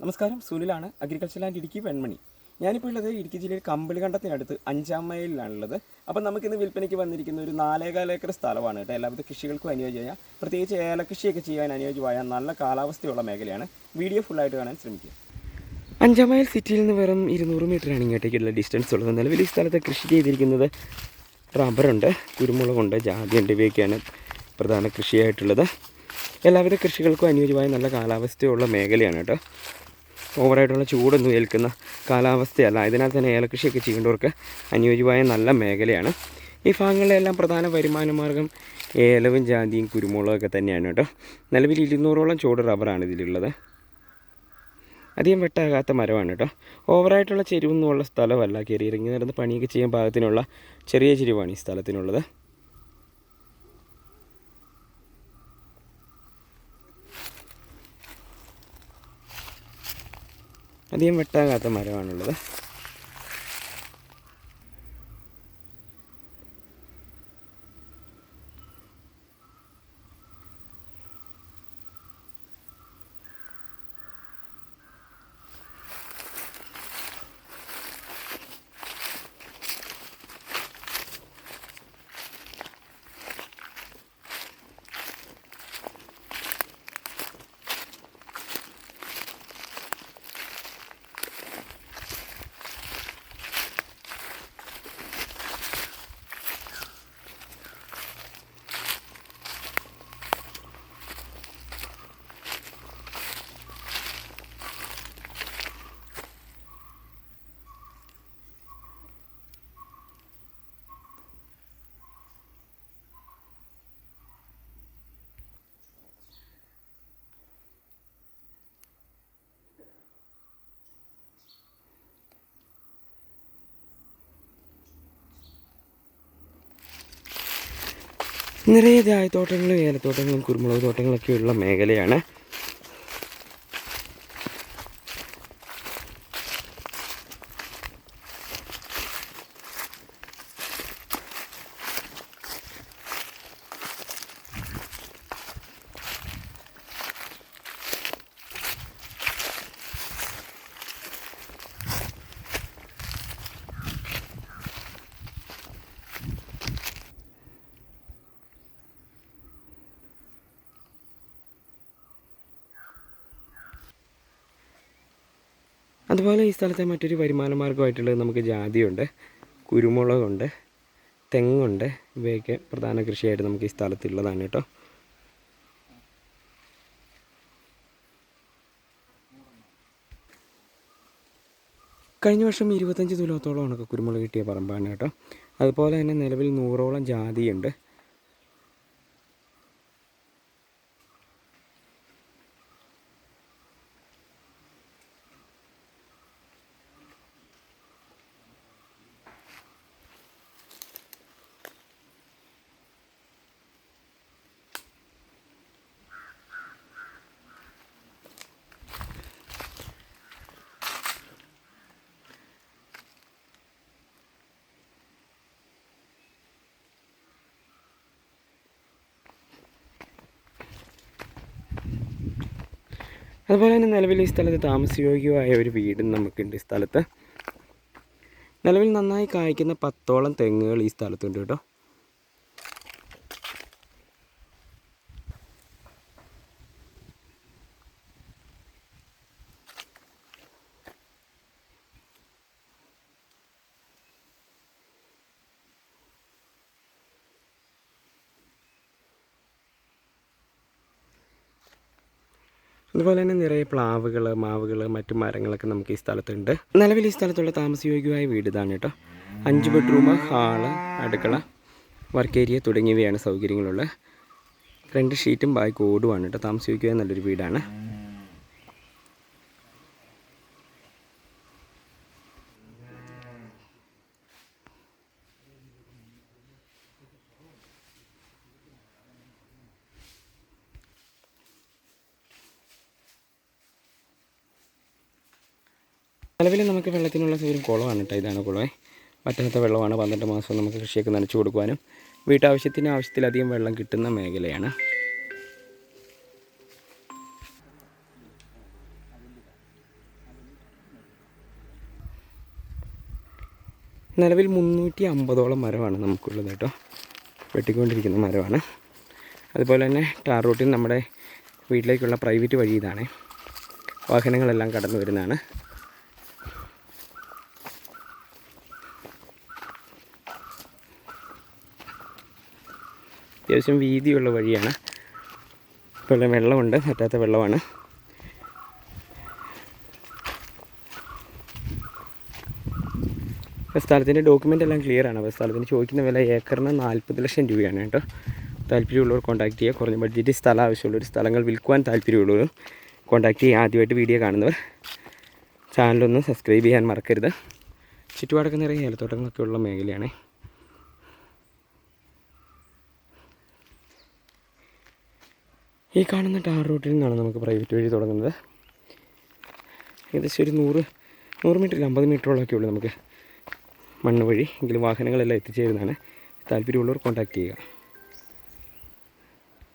നമസ്കാരം സുനിലാണ് agriculture and Idukki Venmani. ഞാനിപ്പോൾ ഉള്ളത് ഇടുക്കി ജില്ലയിൽ കമ്പിളികണ്ടത്തിനടുത്ത് അഞ്ചാം മൈലിലാണുള്ളത്. അപ്പം നമുക്കിന്ന് വിൽപ്പനയ്ക്ക് വന്നിരിക്കുന്ന ഒരു നാലേകാല ഏക്കർ സ്ഥലമാണ് കേട്ടോ. എല്ലാവിധ കൃഷികൾക്കും അനുയോജ്യമായ പ്രത്യേകിച്ച് ഏലകൃഷിയൊക്കെ ചെയ്യാൻ അനുയോജ്യമായ നല്ല കാലാവസ്ഥയുള്ള മേഖലയാണ്. വീഡിയോ ഫുള്ളായിട്ട് കാണാൻ ശ്രമിക്കുക. അഞ്ചാം മൈൽ സിറ്റിയിൽ നിന്ന് വെറും ഇരുന്നൂറ് മീറ്ററാണ് ഇങ്ങോട്ടേക്കുള്ള ഡിസ്റ്റൻസ് ഉള്ളത്. നിലവിൽ ഈ സ്ഥലത്ത് കൃഷി ചെയ്തിരിക്കുന്നത് റബ്ബറുണ്ട് കുരുമുളകുണ്ട് ജാതിയുണ്ട് ഇവയൊക്കെയാണ് പ്രധാന കൃഷിയായിട്ടുള്ളത്. എല്ലാവിധ കൃഷികൾക്കും അനുയോജ്യമായ നല്ല കാലാവസ്ഥയുള്ള മേഖലയാണ് കേട്ടോ. ഓവറായിട്ടുള്ള ചൂടൊന്നും ഏൽക്കുന്ന കാലാവസ്ഥയല്ല. അതിനാൽ തന്നെ ഏലകൃഷിയൊക്കെ ചെയ്യേണ്ടവർക്ക് അനുയോജ്യമായ നല്ല മേഖലയാണ്. ഈ ഭാഗങ്ങളിലെല്ലാം പ്രധാന വരുമാന മാർഗം ഏലവും ജാതിയും കുരുമുളകൊക്കെ തന്നെയാണ് കേട്ടോ. നിലവിൽ ഇരുന്നൂറോളം ചൂട് റബ്ബറാണ് ഇതിലുള്ളത്. അധികം വെട്ടാകാത്ത മരമാണ് കേട്ടോ. ഓവറായിട്ടുള്ള ചെരുവൊന്നുമുള്ള സ്ഥലമല്ല. കയറി ഇറങ്ങി നടന്ന് പണിയൊക്കെ ചെയ്യാൻ പാകത്തിനുള്ള ചെറിയ ചെരുവാണ് ഈ സ്ഥലത്തിനുള്ളത്. അധികം വെട്ടാകാത്ത മരമാണുള്ളത്. നിറയെ ചായത്തോട്ടങ്ങളും ഏലത്തോട്ടങ്ങളും കുരുമുളക് തോട്ടങ്ങളൊക്കെ ഉള്ള മേഖലയാണ് അതുപോലെ ഈ സ്ഥലത്തെ മറ്റൊരു വരുമാന മാർഗമായിട്ടുള്ളത് നമുക്ക് ജാതിയുണ്ട് കുരുമുളകുണ്ട് തെങ്ങുണ്ട്. ഇവയൊക്കെ പ്രധാന കൃഷിയായിട്ട് നമുക്ക് ഈ സ്ഥലത്തുള്ളതാണ് കേട്ടോ. കഴിഞ്ഞ വർഷം ഇരുപത്തഞ്ച് തുലത്തോളം ഉണക്ക കുരുമുളക് കിട്ടിയ പറമ്പാണ് കേട്ടോ. അതുപോലെ തന്നെ നിലവിൽ നൂറോളം ജാതിയുണ്ട്. അതുപോലെ തന്നെ നിലവിൽ ഈ സ്ഥലത്ത് താമസയോഗ്യമായ ഒരു വീടും നമുക്കുണ്ട് ഈ സ്ഥലത്ത്. നിലവിൽ നന്നായി കായ്ക്കുന്ന പത്തോളം തെങ്ങുകൾ ഈ സ്ഥലത്തുണ്ട് കേട്ടോ. അതുപോലെ തന്നെ നിറയെ പ്ലാവുകൾ മാവുകൾ മറ്റു മരങ്ങളൊക്കെ നമുക്ക് ഈ സ്ഥലത്തുണ്ട്. നിലവിൽ ഈ സ്ഥലത്തുള്ള താമസയോഗ്യമായ വീട് ഇതാണ് കേട്ടോ. അഞ്ച് ബെഡ്റൂം ഹാൾ അടുക്കള വർക്ക് ഏരിയ തുടങ്ങിയവയാണ് സൗകര്യങ്ങളുള്ളത്. രണ്ട് ഷീറ്റും ബാക്ക് ഓടുവാണ് കേട്ടോ. താമസയോഗ്യമായ നല്ലൊരു വീടാണ്. നിലവിൽ നമുക്ക് വെള്ളത്തിനുള്ള സൗകര്യം കുളമാണ് കേട്ടോ. ഇതാണ് കുളമേ പറ്റാത്ത വെള്ളമാണ്. പന്ത്രണ്ട് മാസം നമുക്ക് കൃഷിയൊക്കെ നനച്ചു കൊടുക്കുവാനും വീട്ടാവശ്യത്തിന് ആവശ്യത്തിലധികം വെള്ളം കിട്ടുന്ന മേഖലയാണ്. നിലവിൽ മുന്നൂറ്റി അമ്പതോളം മരമാണ് നമുക്കുള്ളത് കേട്ടോ. വെട്ടിക്കൊണ്ടിരിക്കുന്ന മരമാണ്. അതുപോലെ തന്നെ ടാർ റൂട്ടിൽ നമ്മുടെ വീട്ടിലേക്കുള്ള പ്രൈവറ്റ് വഴി ഇതാണ്. വാഹനങ്ങളെല്ലാം കടന്നു വരുന്നതാണ്. അത്യാവശ്യം വീതിയുള്ള വഴിയാണ്. ഇപ്പോൾ വെള്ളമുണ്ട്. പറ്റാത്ത വെള്ളമാണ്. സ്ഥലത്തിന്റെ ഡോക്യുമെന്റ് എല്ലാം ക്ലിയർ ആണ്. അപ്പോൾ സ്ഥലത്തിന് ചോദിക്കുന്ന വില ഏക്കറിന് നാൽപ്പത് ലക്ഷം രൂപയാണ് കേട്ടോ. താല്പര്യമുള്ളവർ കോൺടാക്ട് ചെയ്യുക. കുറഞ്ഞ ബഡ്ജറ്റ് സ്ഥലം ആവശ്യമുള്ളവർ സ്ഥലങ്ങൾ വിൽക്കുവാൻ താല്പര്യമുള്ളവർ കോൺടാക്ട് ചെയ്യുക. ആദ്യമായിട്ട് വീഡിയോ കാണുന്നവർ ചാനലൊന്ന് സബ്സ്ക്രൈബ് ചെയ്യാൻ മറക്കരുത്. ചുറ്റുപാടൊക്കെ നിറയെ ഏലത്തോട്ടങ്ങളൊക്കെ ഉള്ള മേഖലയാണ്. ഈ കാണുന്ന ടാർ റൂട്ടിൽ നിന്നാണ് നമുക്ക് പ്രൈവറ്റ് വഴി തുടങ്ങുന്നത്. ഏകദേശം ഒരു നൂറ് നൂറ് മീറ്റർ അമ്പത് മീറ്ററോളമൊക്കെ ഉള്ളൂ നമുക്ക് മണ്ണ് വഴി. എങ്കിലും വാഹനങ്ങളെല്ലാം എത്തിച്ചേരുന്നതാണ്. താല്പര്യമുള്ളവർ കോൺടാക്ട് ചെയ്യുക.